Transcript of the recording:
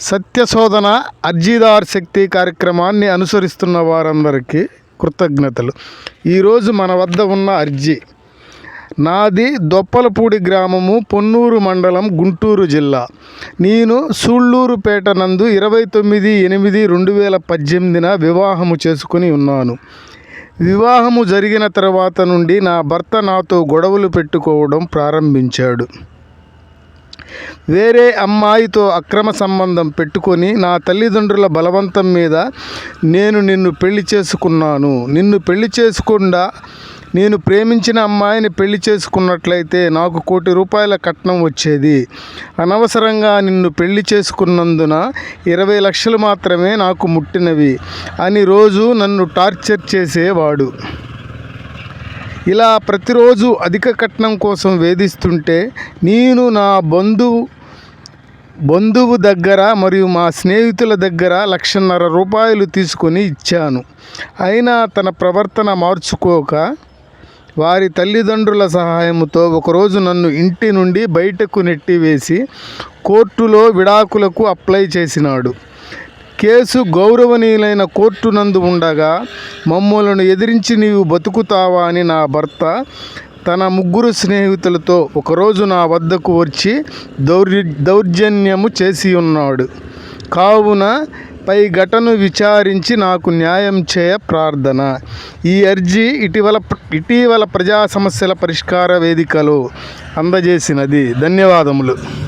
సత్యశోధన అర్జీదార్ శక్తి కార్యక్రమాన్ని అనుసరిస్తున్న వారందరికీ కృతజ్ఞతలు. ఈరోజు మన వద్ద ఉన్న అర్జీ. నాది దొప్పలపూడి గ్రామము పొన్నూరు మండలం గుంటూరు జిల్లా. నేను సూళ్ళూరుపేట నందు ఇరవై తొమ్మిది ఎనిమిది రెండు వేల పద్దెనిమిదిన వివాహము చేసుకుని ఉన్నాను. వివాహము జరిగిన తర్వాత నుండి నా భర్త నాతో గొడవలు పెట్టుకోవడం ప్రారంభించాడు. వేరే అమ్మాయితో అక్రమ సంబంధం పెట్టుకొని నా తల్లిదండ్రుల బలవంతం మీద నేను నిన్ను పెళ్ళి చేసుకున్నాను. నిన్ను పెళ్ళి చేసుకుండా నేను ప్రేమించిన అమ్మాయిని పెళ్ళి చేసుకున్నట్లయితే నాకు కోటి రూపాయల కట్నం వచ్చేది. అనవసరంగా నిన్ను పెళ్ళి చేసుకున్నందున ఇరవై లక్షలు మాత్రమే నాకు ముట్టినవి. అని రోజు నన్ను టార్చర్ చేసేవాడు. ఇలా ప్రతిరోజు అధిక కట్నం కోసం వేధిస్తుంటే నేను నా బంధువు బంధువు దగ్గర మరియు మా స్నేహితుల దగ్గర లక్షన్నర రూపాయలు తీసుకొని ఇచ్చాను. అయినా తన ప్రవర్తన మార్చుకోక వారి తల్లిదండ్రుల సహాయంతో ఒకరోజు నన్ను ఇంటి నుండి బయటకు నెట్టివేసి కోర్టులో విడాకులకు అప్లై చేసినాడు. కేసు గౌరవనీయులైన కోర్టు నందు ఉండగా మమ్మలను ఎదిరించి నీవు బతుకుతావా అని నా భర్త తన ముగ్గురు స్నేహితులతో ఒకరోజు నా వద్దకు వచ్చి దౌర్య దౌర్జన్యము చేసి ఉన్నాడు. కావున పై ఘటను విచారించి నాకు న్యాయం చేయ ప్రార్థన. ఈ అర్జీ ఇటీవల ఇటీవల ప్రజా సమస్యల పరిష్కార వేదికలో అందజేసినది. ధన్యవాదములు.